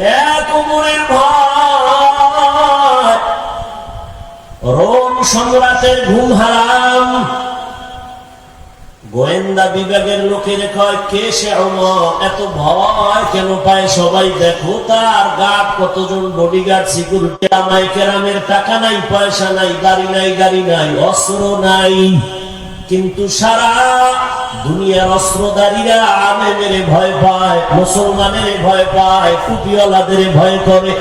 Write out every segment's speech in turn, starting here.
এক উমরের ভয়। রোম সম্রাটের ঘুম হারাম। গোয়েন্দা বিভাগের লোকের কয়, কে সে এত ভয় কেন পায় সবাই? দেখো তার গার্ড কতজন বডিগার্ড সিকিউরিটি আমায় কেরামের টাকা নাই, পয়সা নাই, গাড়ি নাই গাড়ি নাই, অস্ত্র নাই। কিন্তু সারা দুনিয়ার অস্ত্রধারীরা ভয় পায়, মুসলমানের ভয় পায় ভয় করে।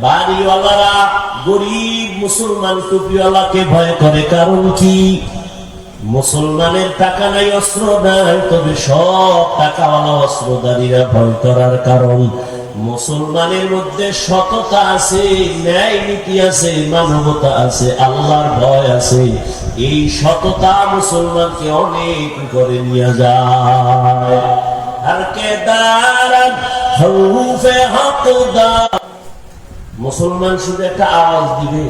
বাড়িওয়ালারা গরিব মুসলমান ভয় করে। কারণ কি? মুসলমানের টাকা নাই, অস্ত্র নাই, তবে সব টাকাওয়ালা অস্ত্রধারীরা ভয় করার কারণ। মুসলমানের মধ্যে সততা আছে, ন্যায় নীতি আছে, মানবতা আছে, আল্লাহর ভয় আছে। এই সততা মুসলমানকে অনেক করে নিয়ে যায়। আর কে মুসলমান শুধু একটা আওয়াজ দিবে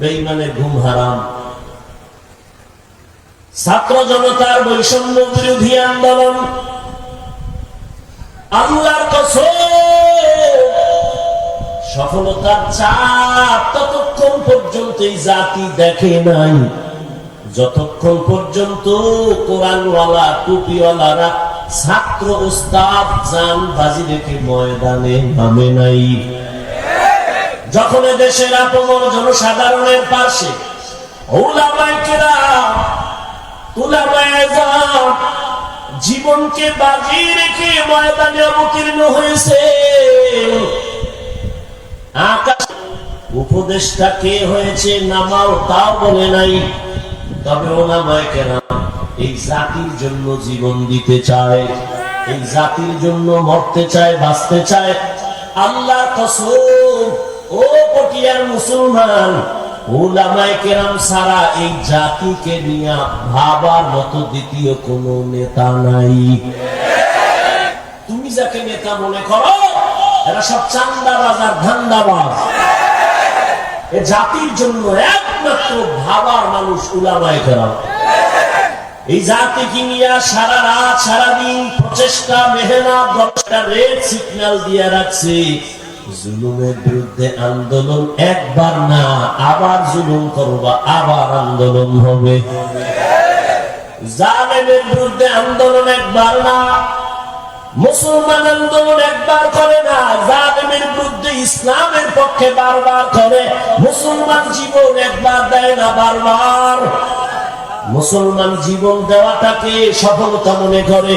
বেইমানের ঘুম হারাম। ছাত্র জনতার বৈষম্য বিরোধী আন্দোলন। আল্লাহর সফলতার চাপ ততক্ষণ পর্যন্ত জাতি দেখে নাই। যতক্ষণ পর্যন্ত কোরআনওয়ালা, টুপিওয়ালারা ছাত্র উস্তাদ জান বাজি রেখে ময়দানে নামে নাই। যখন দেশের আপমর জনসাধারণের পাশে জীবনকে বাজি রেখে ময়দানে অবতীর্ণ হয়েছে। আকাশ উপদেশটা কে হয়েছে নামাও তাও বলে নাই। তবে ওলামায়ে কেরাম এই জাতির জন্য জীবন দিতে চায়, এই জাতির জন্য মরতে চায়, বাঁচতে চায়। আল্লাহ কসম, ও পটিয়ার মুসলমান, ওলামায়ে কেরাম সারা এই জাতিকে নিয়ে ভাবার মতো দ্বিতীয় কোনো নেতা নাই। তুমি যাকে নেতা মনে করো, এরা সব চান্দাবাজ আর ধান্দাবাজ। জাতির জন্য একমাত্র ভাবার মানুষ উলামায়ে কেরাম। এই জাতিকে নিয়ে সারা রাত, সারাদিন প্রচেষ্টা, মেহনত, দশটা রেড সিগন্যাল দিয়ে রাখছে। জুলুমের বিরুদ্ধে আন্দোলন একবার না, আবার জুলুম করবা, আবার আন্দোলন হবে। জালেমের বিরুদ্ধে আন্দোলন একবার না মুসলমান আন্দোলন একবার করে না, জালেমের বিরুদ্ধে ইসলামের পক্ষে বারবার করে। মুসলমান জীবন একবার দেয় না, বারবার। মুসলমান জীবন দেওয়াটাকে সফলতা মনে করে।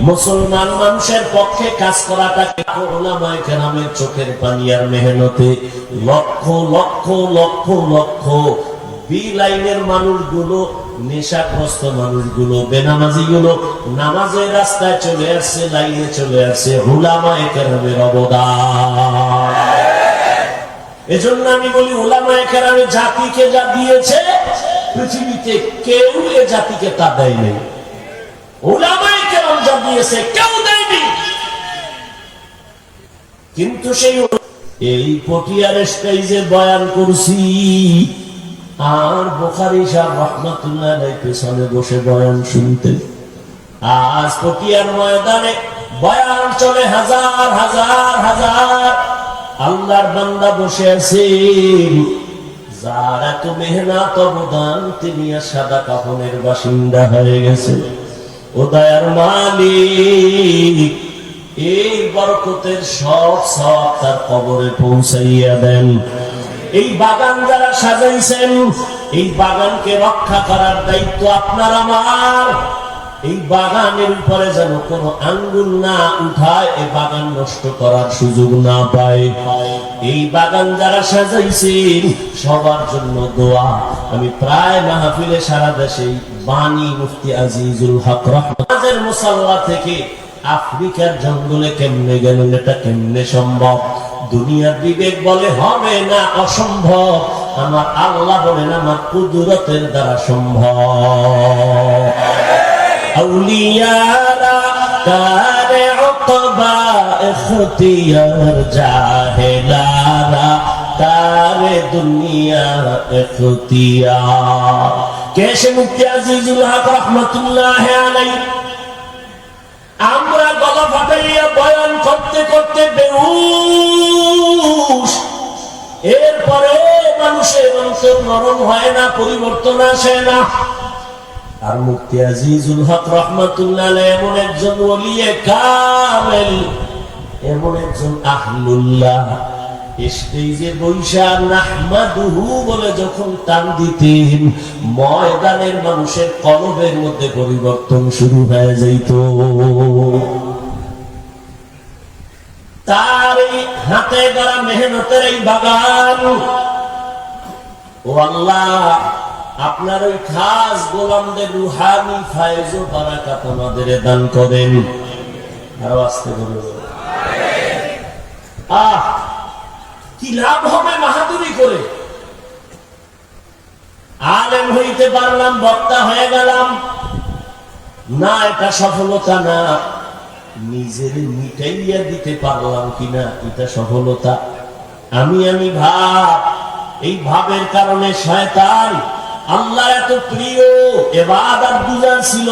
মুসলমান মানুষের পক্ষে কাজ করাটাকে করুণাময় কেরামের চোখের পানি আর মেহনতে। লক্ষ লক্ষ লক্ষ লক্ষ বি লাইনের মানুষগুলো নেশাগ্রস্ত মানুষগুলো বেনামাজি গুলো নামাজের রাস্তায় চলে আসছে, লাইনে চলে আসছে হুলামায় কেরামের অবদান। এজন্য আমি বলি ওলামায় কেরামে জাতিকে যা দিয়েছে, পৃথিবীতে কেউ এ জাতিকে তা দেয়নি। ওলামায় কেরাম যা দিয়েছে, কেউ দেয়নি। কিন্তু সেই এই পটিয়ার স্টেজে বয়ান করছি আর বোখারি সাহ রহমতুল্লাহ পেছনে বসে বয়ান শুনতে। আজ পটিয়ার ময়দানে বয়ান চলে হাজার হাজার হাজার। আল্লাহর বান্দা বসে আছে। যার এত মেহনত, অবদান, তিনি আর সাদা কাফনের বাসিন্দা হয়ে গেছে। ও দয়ার মালিক, এই বরকতের সব সব তার কবরে পৌঁছাইয়া দেন। এই বাগান যারা সাজাইছেন, এই বাগানকে রক্ষা করার দায়িত্ব আপনার, আমার। এই বাগানের উপরে যেন কোনো আঙ্গুল না উঠায় এই বাগান নষ্ট করার সুযোগ না পায়। এই বাগান যারা সাজাইছেন, সবার জন্য দোয়া। আমি প্রায় মাহফিলে সারা দেশে বাণী মুফতি আজিজুল হক রহমানের মুসাল্লা থেকে আফ্রিকার জঙ্গলে কেমনে গেলেন, এটা কেমনে সম্ভব? দুনিয়ার বিবেক বলে হবে না অসম্ভব। আমার আল্লাহ বলেন, আমার কুদরতের দ্বারা সম্ভব। কারে দুনিয়া ইখতিয়ার। কেশে মুফতি আজিজুল হক রহমাতুল্লাহ আমরা গলা বয়ান নরম হয় না, পরিবর্তন আসে না। আর মুক্তি আজিজুল হক রহমতুল্লাহ এমন একজন ওলিয়ে কামেল, এমন একজন আহলুল্লাহ। স্টেজে বলে যখন টান দিতেন, ময়দানের মানুষের কলবের মধ্যে পরিবর্তন শুরু হয়ে যাইত। তার এই হাতে গড়া মেহনতের এই বাগান ও আল্লাহ, আপনার ওই খাস গোলামদের রুহানি, ফায়জ ও বারাকাত আমাদের দান করেন। আরও আসতে করে আহ, কি লাভ হবে বাহাদুরি করে? আলেম হইতে পারলাম, বক্তা হয়ে গেলাম। না, এটা সফলতা না। নিজের মিটাইয়া দিতে পারলাম কিনা, এটা সফলতা। আমি আমি ভাব এই ভাবের কারণে শয়তান আল্লাহ এত প্রিয় এবার বুঝার ছিল।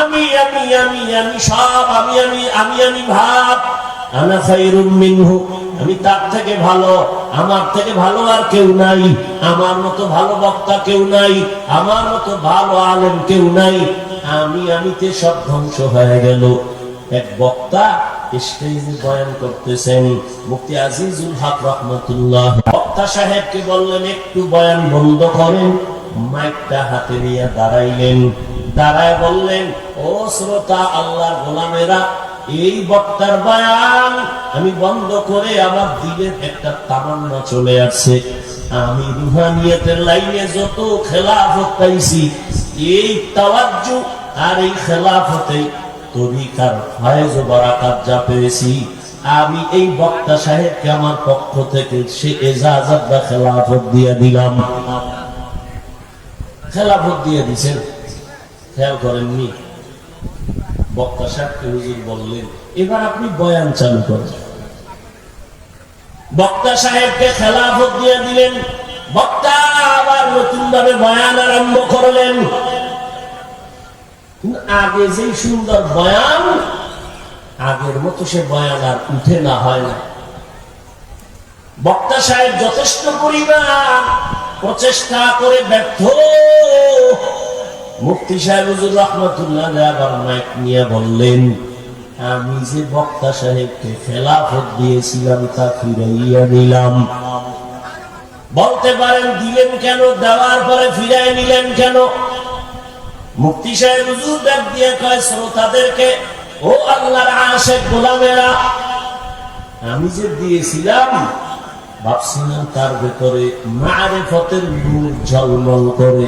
আমি আমি আমি আমি সব, আমি আমি আমি আমি ভাব। আমি তার থেকে ভালো, আমার থেকে ভালো আর কেউ নাই। আমার মতো ভালো বক্তা কেউ নাই, আমার মতো ভালো আলেম কেউ নাই। আমি আমিতে সব ধ্বংস হয়ে গেল। এক বক্তা বয়ান করতেছেন আজিজুল হক রহমতুল্লাহ। বক্তা সাহেবকে বললেন, একটু বয়ান বন্ধ করেন। মাইকটা হাতে নিয়ে দাঁড়াইলেন। দাঁড়ায় বললেন, ও শ্রোতা, আল্লাহর গোলামেরা, এই বক্তার বয়ান আমি বন্ধ করে আমার দিলের একটা তামান্না চলে আসছে। আমি রুহানিয়তের লাইনে যত খেলাফত পাইছি, এই তাওয়াজ্জু আর এই খেলাফতে তরিকার ফয়েজ বারাকাত যা পেয়েছি, আমি এই বক্তা সাহেবকে আমার পক্ষ থেকে সে এজাজত বা খেলাফত দিয়ে দিলাম। খেলাফত দিয়ে দিছেন? খেয়াল করেননি? বক্তা সাহেবকে হুজুর বললেন, এবার আপনি বয়ান চালু করেন। বক্তা সাহেবকে খেলাফত দিয়ে দিলেন, বক্তা আবার নতুন ভাবে বয়ান আরম্ভ করলেন। আগে যে সুন্দর বয়ান, আগের মতো সে বয়ান আর উঠে না, হয় না। বক্তা সাহেব যথেষ্ট পরিমাণ প্রচেষ্টা করে ব্যর্থ। মুফতি সাহেব হুজুর রহমতুল্লাহ আবার মাইক নিয়ে বললেন, আমি যে বক্তা সাহেবকে খেলাফত দিয়েছিলাম, তা ফিরাইয়া নিলাম। বলতে পারেন, দিলেন কেন, দেওয়ার পরে ফিরাই নিলেন কেন? মুফতি সাহেব হুজুর ডাক দিয়ে কয়, শ্রোতাদেরকে, ও আল্লাহর আশেক গোলামেরা, আমি যে দিয়েছিলাম, ভাবছিলাম তার ভেতরে মারেফতের নূর ঝলমল করে,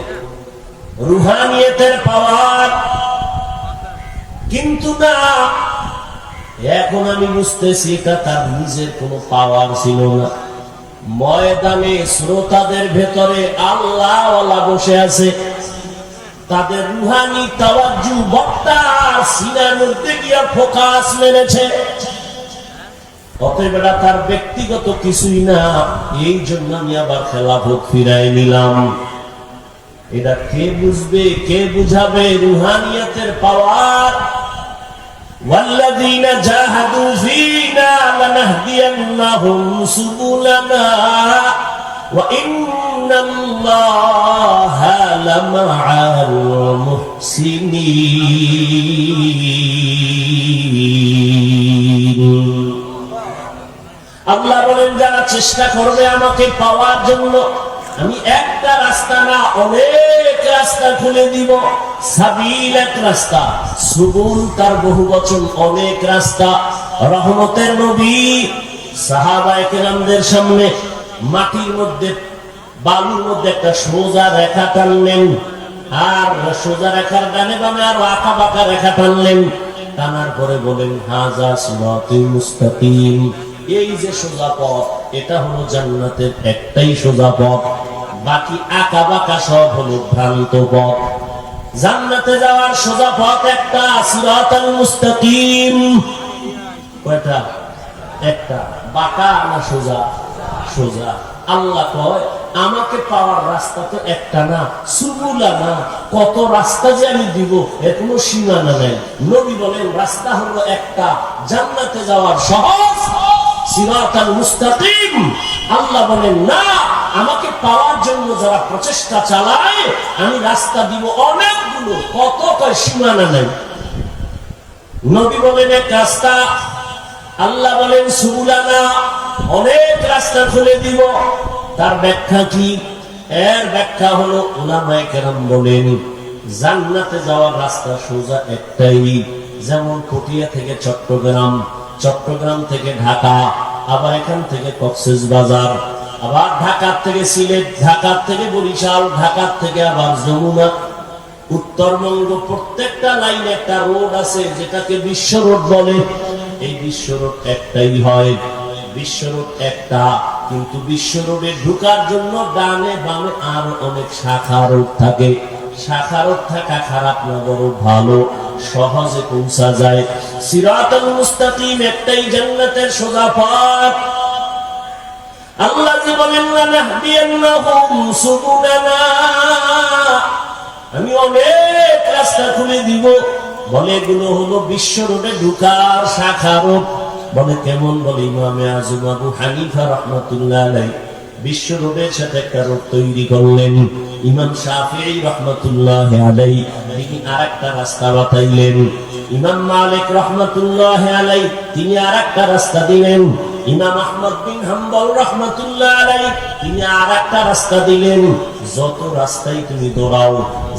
রুহানিয়তের পাওয়ার। কিন্তু না, এখন আমি বুঝতেছি এটা তার নিজের কোনো পাওয়ার ছিল না। ময়দানে শ্রোতাদের ভেতরে আল্লাহ বসে আছে। তাদের রুহানি তাওয়াজ্জু বক্তা সিনার মধ্যে গিয়া ফোকাস মেরেছে অতএব এটা তার ব্যক্তিগত কিছুই না এই জন্য আমি আবার খেলাফত ফিরাই নিলাম এটা কে বুঝবে কে বুঝাবে রুহানিয়তের পাওয়ার والذين جاهدوا فينا لنهدينهم سبلنا وإن الله لمع المحسنين আল্লাহ বলেন যারা চেষ্টা করবে আমাকে পাওয়ার জন্য আমি একটা রাস্তা না অনেক রাস্তা খুলে দিব সাবিল এক রাস্তা সুবুল তার বহু বচন অনেক রাস্তা রহমতের নবী সাহাবায়ে কেরামদের সামনে মাটির মধ্যে, বালুর মধ্যে একটা সোজা রেখা টানলেন। আর সোজা রেখার ডানে বামে আর আঁকা বাঁকা রেখা টানলেন। টানার পরে বলেন, হাজা মুস্তাকিম। এই যে সোজা পথ, এটা হলো জান্নাতের একটাই সোজা পথ। বাকি আঁকা বাঁকা সব হলো ভ্রান্ত পথ। জান্নাতে যাওয়ার সোজা পথ একটা, সিরাতাল মুস্তাকিম। কয়টা? একটা। বাঁকা না সোজা? সোজা। আল্লাহ কয়, আমাকে পাওয়ার রাস্তা তো একটা না, সুবুলা না। কত রাস্তা যে আমি দিব এর কোনো সীমানা নেই। নবী বলেন, রাস্তা হলো একটা, জান্নাতে যাওয়ার সহজ সিরাতাল মুস্তাকিম। আল্লাহ বলেন, না, আমাকে পাওয়ার জন্য যারা প্রচেষ্টা চালায়, আমি রাস্তা দিব অনেকগুলো কত কয় সীমানা নাই। নবী বলেন, এক রাস্তা। আল্লাহ বলেন সুবুলানা অনেক রাস্তা খুলে দিব। তার ব্যাখ্যা কি? এর ব্যাখ্যা হলো ওলামায়ে কেরাম বলেন, জান্নাতে যাওয়ার রাস্তা সোজা একটাই, যেমন পটিয়া থেকে চট্টগ্রাম চট্টগ্রাম থেকে ঢাকা, আবার এখান থেকে কক্সেস বাজার, আবার ঢাকার থেকে সিলেট, ঢাকার থেকে বরিশাল, ঢাকার থেকে আবার যমুনা। উত্তরবঙ্গ প্রত্যেকটা লাইনে একটা রোড আছে, যেটাকে বিশ্ব রোড বলে। এই বিশ্ব রোড একটাই হয়। বিশ্ব রোড একটা, কিন্তু বিশ্ব রোডে ঢুকার জন্য ডানে বামে আরও অনেক শাখা রোড থাকে। থাকা খারাপ ভালো। সহজে পৌঁছা যায়। সিরাতুল মুস্তাকিম একটাই জান্নাতের সোজা পথ। আল্লাহ যে বলেন না নাহদিয়ান্নাহুম সুবুলানা। আমি অনেক রাস্তা খুলে দিব। বলে এগুলো হলো বিশ্ব রোডে ঢুকার শাখা রোড বলে কেমন বলে ইমামে আজম আবু হানিফা রহমতুল্লাহ বিশ্ব রোডের সাথে একটা রোগ তৈরি করলেন। ইমাম শাহি রহমতুল্লাহ আলাই তিনি আরেকটা রাস্তা বাতাইলেন। ইমাম মালিক রহমতুল্লাহ আলাই তিনি আরেকটা রাস্তা দিলেন। ইমাম আহমদ বিন হাম্বল রহমতুল্লাহ আলাই তিনি আর একটা রাস্তা দিলেন। যত রাস্তায় তুমি দৌড়াও,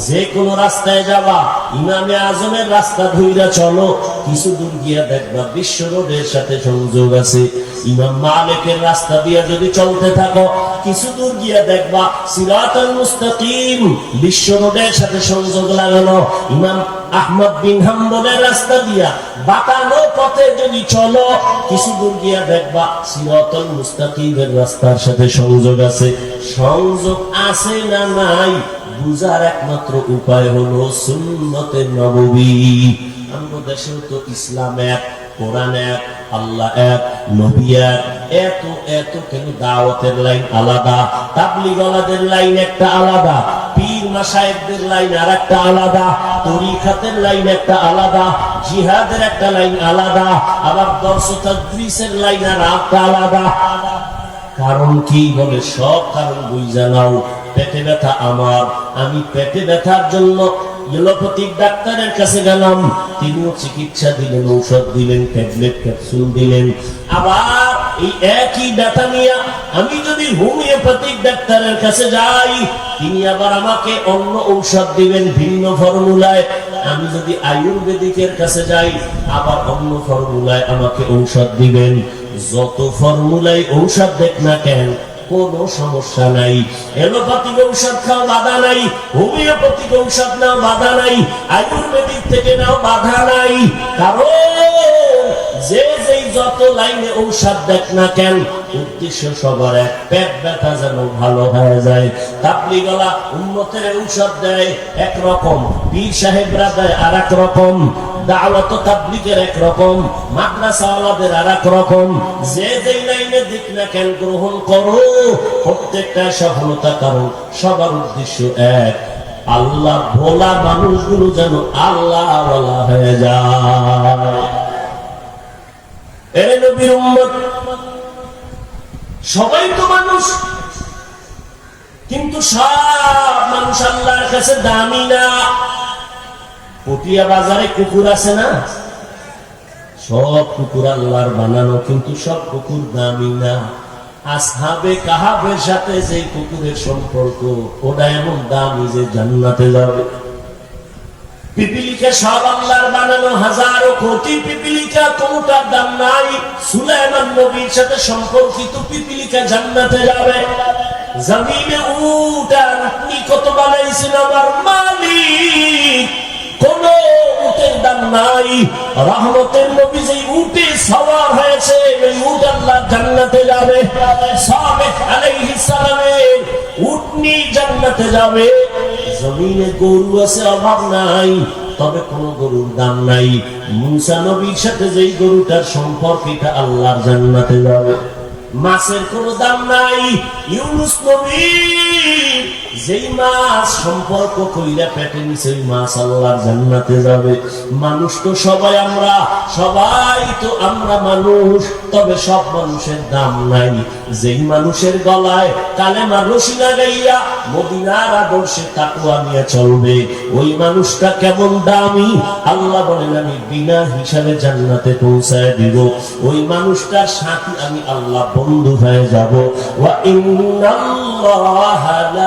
যে কোনো রাস্তায় যাবা, ইমামে আজমের রাস্তা ধইরা চলো। কিছু দূর গিয়া দেখবা বিশ্ব রোডের সাথে সংযোগ আছে। ইমাম মালিকের রাস্তা দিয়ে যদি চলতে থাকো, কিছু দূর গিয়া দেখবা সিরাতাল মুস্তাকিম, বিশ্ব রোডের সাথে সংযোগ লাগানো। ইমাম রাস্তার সাথে সংযোগ আছে। সংযোগ আছে না নাই, বুঝার একমাত্র উপায় হলো আমাদের দেশেও তো ইসলাম এক, কোরআন এক, আল্লাহ এক, নবী এক, এত এত কেন দাওয়াতের লাইন আলাদা তাবলিগলাদের লাইন একটা আলাদা। মাসায়েবদের লাইন আর একটা আলাদা, তরিকাতের লাইন একটা আলাদা, জিহাদের একটা লাইন আলাদা, আবার দর্শ তাদরিসের লাইন আর একটা আলাদা। কারণ কি বলে? সব কারণ বুঝা নাও। পেটে ব্যথা আমার, আমি পেটে ব্যথার জন্য এলোপ্যাথিক ডাক্তারের কাছে গেলাম। তিনিও চিকিৎসা দিলেন, ঔষধ দিলেন, ট্যাবলেট, ক্যাপসুল দিলেন। আবার এই একই ব্যথা নিয়ে আমি যদি হোমিওপ্যাথিক ডাক্তারের কাছে যাই, তিনি আবার আমাকে অন্য ঔষধ দিবেন ভিন্ন ফর্মুলায়। আমি যদি আয়ুর্বেদিকের কাছে যাই, আবার অন্য ফর্মুলায় আমাকে ঔষধ দিবেন। যত ফর্মুলায় ঔষধ দেখ না কেন, কোনো সমস্যা নাই। এলোপ্যাথিক ঔষধ খাও, বাধা নাই। হোমিওপ্যাথিক ঔষধ নাও, বাধা নাই। আয়ুর্বেদিক থেকে নাও, বাধা নাই। কারণ যে যেই যত লাইনে ঔষধ দেখ না কেন, উদ্দেশ্য সবার এক, পেট ব্যথা যেন ভালো হয়ে যায়। তাপলি গলা উন্নতের ঔষধ দেয় একরকম, পীর সাহেবরা দেয় আর এক রকম দাওয়াত এক রকম মাদ্রাসাওয়ালাদের আর এক রকম যে যেই লাইনে দিক না কেন গ্রহণ করো, প্রত্যেকটা সফলতা কারণ সবার উদ্দেশ্য এক। আল্লাহ ভোলা মানুষগুলো যেন আল্লাহ হয়ে যায়। সবাই তো মানুষ, কিন্তু সব মানুষ আল্লাহর কাছে দামি না। পটিয়া বাজারে কুকুর আছে না? সব কুকুর আল্লাহর বানানো, কিন্তু সব কুকুর দামি না। আসহাবে কাহাবের সাথে যে কুকুরের সম্পর্ক, ওটা এমন দামি যে জান্নাতে যাবে। পিপিলিকা সব দাম নাই। সুলাইমান নবীর রহমতের নবী যে উটে সওয়ার হয়েছে ওই উট আল্লাহ জান্নাতে যাবে। সাবেক আলাইহিস সালামের উটনি জান্নাতে যাবে। জমিনে গরু আছে, অভাব নাই, তবে কোন গরুর দাম নাই। মুসা নবীর সাথে যেই গরুটার সম্পর্ক, এটা আল্লাহর জান্নাতে যাবে। মাছের কোনো দাম নাই, ইউনুস নবীর যেই মাছ সম্পর্ক কইরা পেটে নিছে, ওই আল্লাহর জান্নাতে যাবে। মানুষ তো সবাই আমরা, সবাই তো আমরা মানুষ, তবে সব মানুষের দাম নাই। যেই মানুষের গলায় কালেমা রশি লাগাইয়া মদিনার আদর্শে তাকুয়া নিয়ে চলবে, ওই মানুষটা কেমন দামি? আল্লাহ বলেন, আমি বিনা হিসাবে জান্নাতে পৌঁছায় দিব। ওই মানুষটার সাথে আমি আল্লাহ বন্ধু হয়ে যাব। ওয়া ইন্নাল্লাহা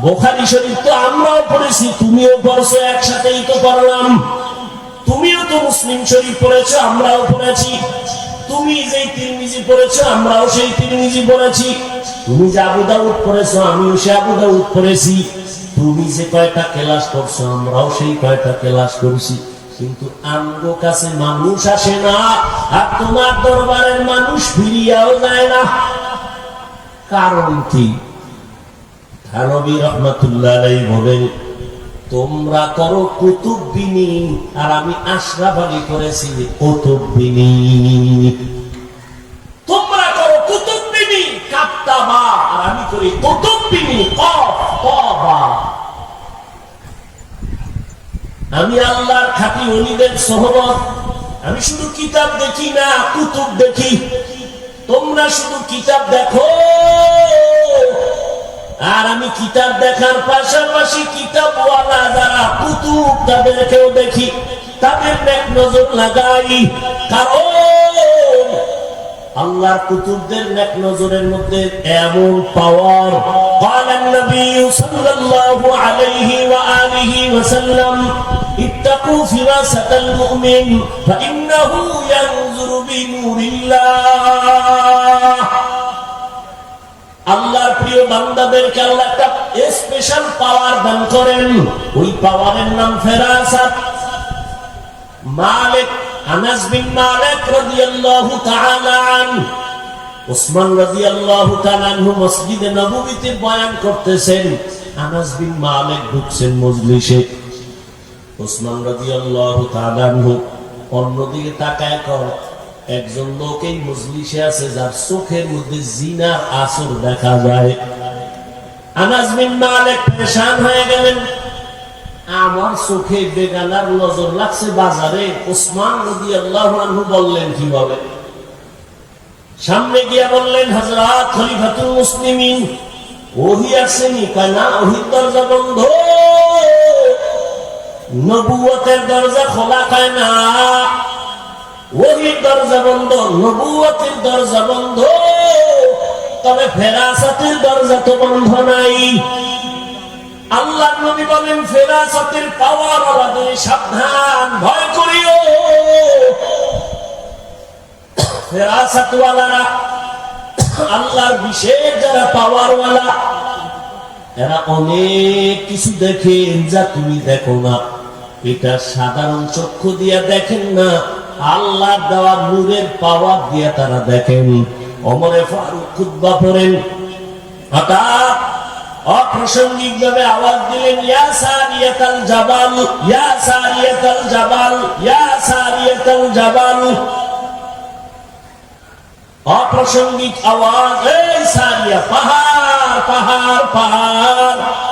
বোখারি শরীফ তো আমরাও পড়েছি, তুমিও পড়ছো, একসাথেই তো পড়লাম। তুমিও তো মুসলিম শরীফ পড়েছো, আমরাও পড়েছি। তুমি যেই তিরমিজি পড়েছো, আমরাও সেই তিরমিজি পড়েছি। তুমি যে আবু দাউদ পড়েছো, আমিও সে আবু দাউদ পড়েছি। তুমি যে কয়টা ক্লাস করছ আমরাও সেই কয়টা ক্লাস করছি কিন্তু আমগো কাছে মানুষ আসে না, আর তোমার দরবারের মানুষ ফিরিয়াও যায় না। কারণ কি? থানবী রহমতুল্লাহ বলেন, তোমরা করো কুতুববিনী আর আমি আশরাফ আলী করেছি কুতুববিনী তোমরা করো কুতুববিনী কাপ্তাবা আর আমি করি কবা আমি আল্লাহর খাঁটি অলিদের সহমত, আমি শুধু কিতাব দেখি না, কুতুব দেখি। তোমরা শুধু কিতাব দেখো। আর আমি কিতাব দেখার পাশাপাশি কিতাবওয়ালা যারা কুতুব তাদেরকেও দেখি তাদের এক নজর লাগাই কারণ আল্লাহর কুতুবদের নেক নজরের মধ্যে এমন পাওয়ার قال النبي صلى الله عليه وآله وسلم اتقوا فراسة المؤمن فإنه ينظر بنور الله আল্লাহর প্রিয় বান্দাদেরকে আল্লাহ একটা স্পেশাল পাওয়ার দান করেন। ওই পাওয়ারের নাম ফেরাসাত মালিক আনাস বিন মালিক রাদিয়াল্লাহু তাআলা আন ওসমান রাদিয়াল্লাহু তাআলা আনহু মসজিদে নববীতে বয়ান করতেছেন, আনাস বিন মালিক ঢুকছেন মজলিসে। ওসমান রাদিয়াল্লাহু তাআলা আনহু অন্যদিকে তাকায় কর একজন লোক এই মজলিসে আছে যার চোখের মধ্যে জিনার আসর দেখা যায়। আমার লাগছে সামনে বললেন আসেনি দরজা বন্ধ। দরজা খোলা কয় না? ওহির দরজা বন্ধ নবুয়তের দরজা বন্ধ। তবে ফেরাসাতের দরজা তো বন্ধ নাই। আল্লাহ নবী বলেন, ফেরাসতের পাওয়ার সাবধান, ভয় করিও। ফেরাসতওয়ালারা, আল্লাহর বিশেষ যারা পাওয়ারওয়ালা, এরা অনেক কিছু দেখেন যা তুমি দেখো না। এটা সাধারণ চক্ষু দিয়া দেখেন না। আল্লাহর দেওয়া নূরের পাওয়ার দিয়া তারা দেখেন। অমরে ফারুক খুদ্া পড়েন। হঠাৎ অপ্রাসঙ্গিক ভাবে আওয়াজ দিলেন, ইয়া সারিয়াতাল জাবাল, ইয়া সারিয়াতাল জাবাল, ইয়া সারিয়াতাল জাবাল। অপ্রাসঙ্গিক আওয়াজ, এই সারিয়া, পাহাড় পাহাড় পাহাড়।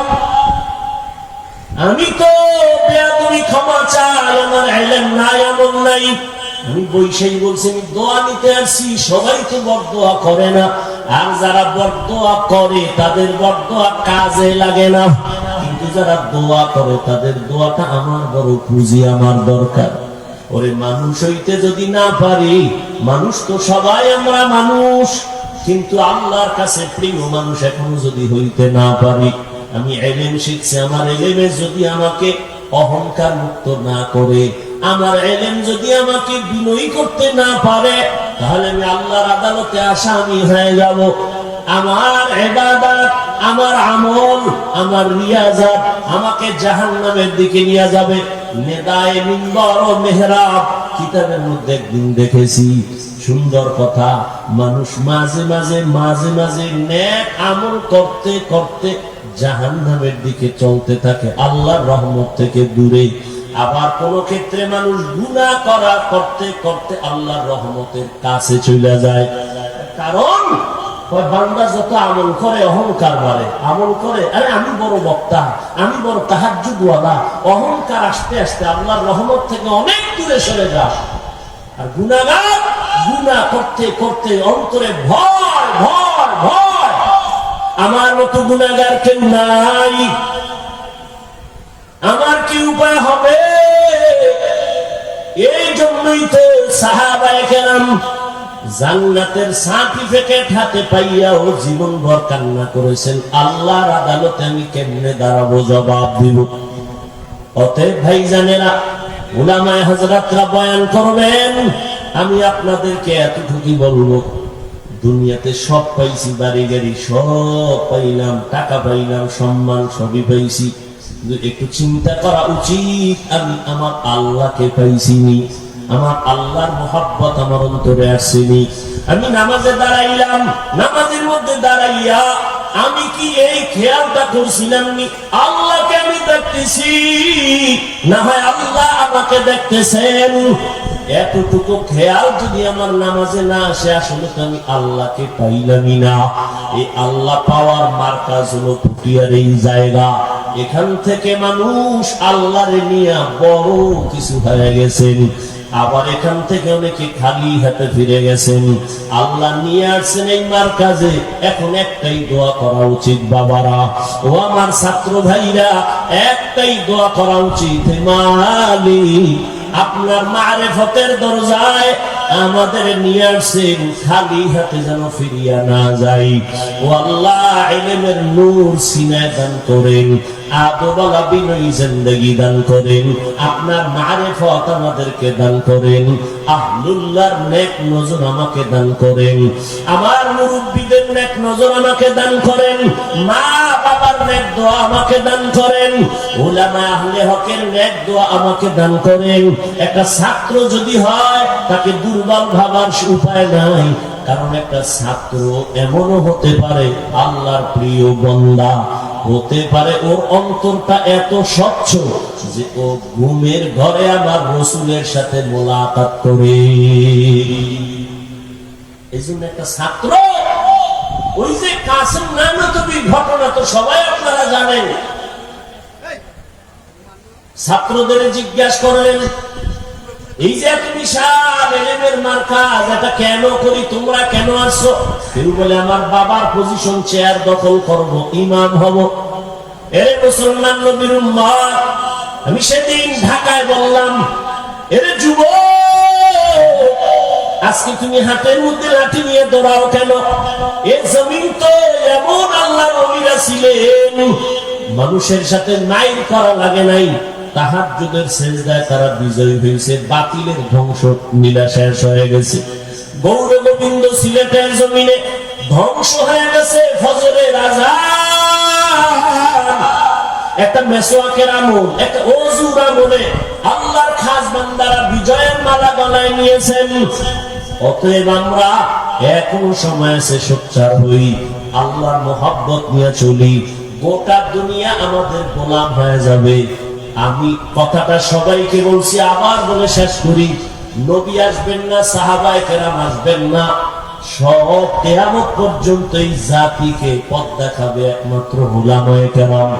আমি তো বেয়াদবি ক্ষমা চাই আমার এলেন নাই এমন নাই। আমি বৈশাই বলছি আমি দোয়া নিতে আসছি, সবাই তো বরদোয়া করে না। আর যারা বরদোয়া করে, তাদের বরদোয়া কাজে লাগে না। কিন্তু যারা দোয়া করে, তাদের দোয়াটা আমার বড় পুঁজি, আমার দরকার। ওরে মানুষ হইতে যদি না পারি, মানুষ তো সবাই আমরা মানুষ। কিন্তু আল্লাহর কাছে প্রিয় মানুষ এখনও যদি হইতে না পারি আমি এলেম শিখছি, আমার এলেমে যদি আমাকে অহংকার মুক্ত না করে, আমার এলেম যদি আমাকে বিনয়ী করতে না পারে, তাহলে আমি আল্লাহর আদালতে আসামি হয়ে যাব। আমার এবাদত আমার আমল, আমার রিয়াজাত আমাকে জাহান্নামের দিকে নিয়ে যাবে। নেদায় মিম্বর ও মেহরাব কিতাবের মধ্যে একদিন দেখেছি, সুন্দর কথা, মানুষ মাঝে মাঝে মাঝে মাঝে ন্যাক আমল করতে করতে জাহান্নামের দিকে চলতে থাকে, আল্লাহর রহমত থেকে দূরে। আবার কোন ক্ষেত্রে মানুষ গুণা করা করতে করতে আল্লাহর রহমতের কাছে চলে যায়। কারণ অহংকার আমি বড় অহংকার রহমত থেকে অনেক দূরে যায়। আর করতে করতে অন্তরে ভয় ভয় ভয় আমার মতো গুণাগার কেউ নাই। আমার কি উপায় হবে? এই জন্যই সাহাবায়ে কেরাম জান্নাতের সার্টিফিকেট হাতে পাইয়া ও জীবন ভর কান্না করেছেন। আল্লাহর আদালতে আমি কেমনে দাঁড়াবো জবাব দিব। অতএব ভাই জানেরা উলামায় হজরতরা বয়ান করবেন, আমি আপনাদেরকে এতটুকুই বলব। দুনিয়াতে সব পাইছি, বাড়ি গাড়ি সব পাইলাম, টাকা পাইলাম, সম্মান সবই পাইছি। একটু চিন্তা করা উচিত, আমি আমার আল্লাহকে পাইছিনি, আমার আল্লাহর মোহাব্বত আমার অন্তরে আসেনি। আমি নামাজে দাঁড়াইলাম, নামাজের মধ্যে দাঁড়াইয়া আমি কি এই খেয়ালটা করছিলাম নি? আল্লাহকে আমি দেখতেছি, না হয় আল্লাহ আমাকে দেখতেছেন। এতটুকু খেয়াল যদি আমার নামাজে না আসে, আসলে তো আমি আল্লাহকে পাইলামই না। এই আল্লাহ পাওয়ার মার্কাজ হলো পুটিয়ার এই জায়গা। এখান থেকে মানুষ আল্লাহরে নিয়ে বড় কিছু হয়ে গেছেন। আবার এখান থেকে অনেকে খালি হাতে ফিরে গেছেন। আল্লাহ নিয়ে আসছেন এই মার কাজে এখন একটাই দোয়া করা উচিত বাবারা। ও আমার ছাত্র ভাইরা, একটাই দোয়া করা উচিত। মালিক আপনার মারেফতের দরজায় আমাদের নিয়ে আসছেন খালি হাতে যেন ফিরিয়া না যাই। ও আল্লাহ এলেমের নূর সিনায় দান করেন আদবালা বিনয়ী জিন্দগি দান করেন। আপনার মারেফত আমাদেরকে দান করেন। আহলুল্লাহর নেক নজর আমাকে দান করেন। আমার মুরব্বীদের নেক নজর আমাকে দান করেন। মা বাবার নেক দোয়া আমাকে দান করেন। ওলামা আহলে হকের নেক দোয়া আমাকে দান করেন। একটা ছাত্র যদি হয়, তাকে দুর্বল ভাবার উপায় নাই। কারণ একটা ছাত্র এমনও হতে পারে আল্লাহর প্রিয় বন্দা। হতে পারে ওর অন্তরটা এত স্বচ্ছ যে ও ঘুমের ঘরে আমার রসুলের সাথে মোলাকাত করে। এই জন্য একটা ছাত্র, ওই যে কাসেম নানতবি ঘটনা তো সবাই আপনারা জানেন। ছাত্রদের জিজ্ঞাসা করলেন এই যে এত বিশাল এলেমের মার্কাজ এটা কেন করি, তোমরা কেন আসছো কেউ বলে, আমার বাবার পজিশন চেয়ার দখল করব, ইমাম হব। এরে মুসলমান নবীর উম্মত, আমি সেদিন ঢাকায় বললাম, এরে যুব আজকে তুমি হাতের মধ্যে লাঠি নিয়ে দৌড়াও কেন? এ জমিন তো এমন আল্লাহর অমিরা ছিলেন, মানুষের সাথে নাইর করা লাগে নাই। তাহার যুগের শেষদায় তারা বিজয়ী হয়েছে, বাতিলের ধ্বংস নীলা শেষ হয়ে গেছে। গৌর গোবিন্দ সিলেটের জমিনে ধ্বংস হয়ে গেছে, ফজরের রাজা একটা মেসোয়াকের আমল, একটা অজুর আমলে আল্লাহর খাস বান্দারা বিজয়ের মালা গলায় নিয়েছেন। অতএব আমরা এখনও সময় আছে সোচ্চার হই, আল্লাহর মোহাব্বত নিয়ে চলি, গোটা দুনিয়া আমাদের গোলাম হয়ে যাবে। আমি কথাটা সবাইকে বলছি আবার বলে শেষ করি। নবী আসবেন না, সাহাবায় কেরাম আসবেন না। সব পর্যন্ত এই জাতিকে পথ দেখাবে একমাত্র হুলাময় কেরাম।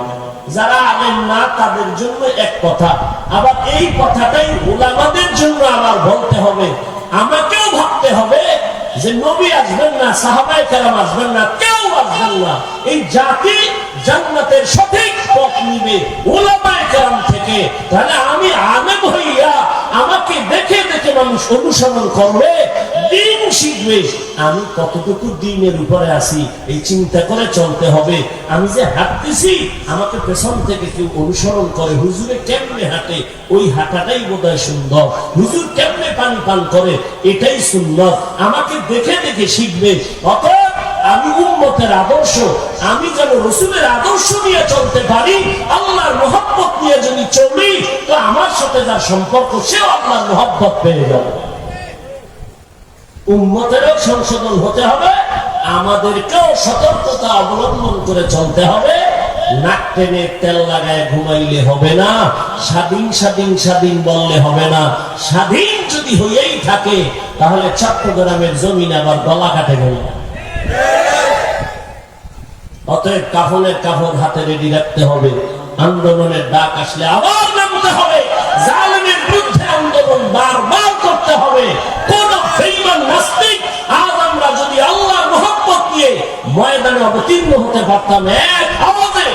যারা আলেন না, তাদের জন্য এক কথা। আবার এই কথাটাই হুলামাদের জন্য আবার বলতে হবে। আমাকেও ভাবতে হবে যে নবী আসবেন না, সাহাবায় কেরাম আসবেন না, কেউ আসবেন না। এই জাতি জান্নাতের সঠিক পথ নিবে ওলামায় কেরাম থেকে। তাহলে আমি আলেম হইয়া আমাকে দেখে দেখে মানুষ অনুসরণ করবে, দিন শিখবে। আমি কতটুকু দিনের উপরে আছি, এই চিন্তা করে চলতে হবে। আমি যে হাঁটতেছি, আমাকে পেছন থেকে কেউ অনুসরণ করে, হুজুরে কেমনে হাঁটে? ওই হাঁটাটাই বোধ সুন্দর। হুজুর কেমনে পানি পান করে? এটাই সুন্দর আমাকে দেখে দেখে শিখবে। অতএব আমি উম্মতের আদর্শ, আমি যেন রসুলের আদর্শ নিয়ে চলতে পারি, আল্লাহর মোহাব্বত নিয়ে যদি চলি, তো আমার সাথে যার সম্পর্ক, সেও আল্লাহর মোহাব্বত পেয়ে যাবে। উম্মতেরও সংশোধন হতে হবে, আমাদেরকেও সতর্কতা অবলম্বন করে চলতে হবে। নাক টেনে তেল লাগায় ঘুমাইলে হবে না, স্বাধীন স্বাধীন স্বাধীন বললে হবে না। স্বাধীন যদি হইয়াই থাকে, তাহলে চট্টগ্রামের জমিন আবার গলা কাটে গেল। অতএব কাফনের কাফন হাতে রেডি রাখতে হবে। আন্দোলনের ডাক আসলে আবার নামতে হবে। জালেমের বিরুদ্ধে আন্দোলন বারবার করতে হবে। কোন বেঈমান নাস্তিক আজ আমরা যদি আল্লাহর মোহাম্মত নিয়ে ময়দানে অবতীর্ণ হতে পারতাম এক আওয়াজে,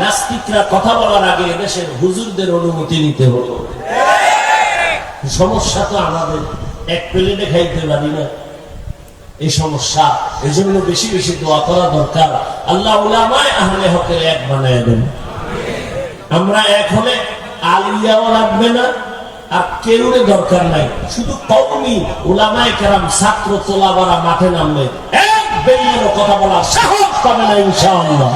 নাস্তিকরা কথা বলার আগে দেশের হুজুরদের অনুমতি নিতে হতো। সমস্যা তো আমাদের। এক প্লেটে খাইতে পারি না। এই সমস্যা এই জন্য বেশি বেশি দোয়া করা দরকার। আল্লাহ উলামায় আহলে হকের এক বানায় দেন। আমরা এক হলে আলিয়াও লাগবে না, আর কেউরে দরকার নাই। শুধু কৌমি উলামায় কেরাম ছাত্র তোলাবারা মাঠে নামলে এক বেরিয়ে কথা বলা সাহস পাবে না ইনশাআল্লাহ।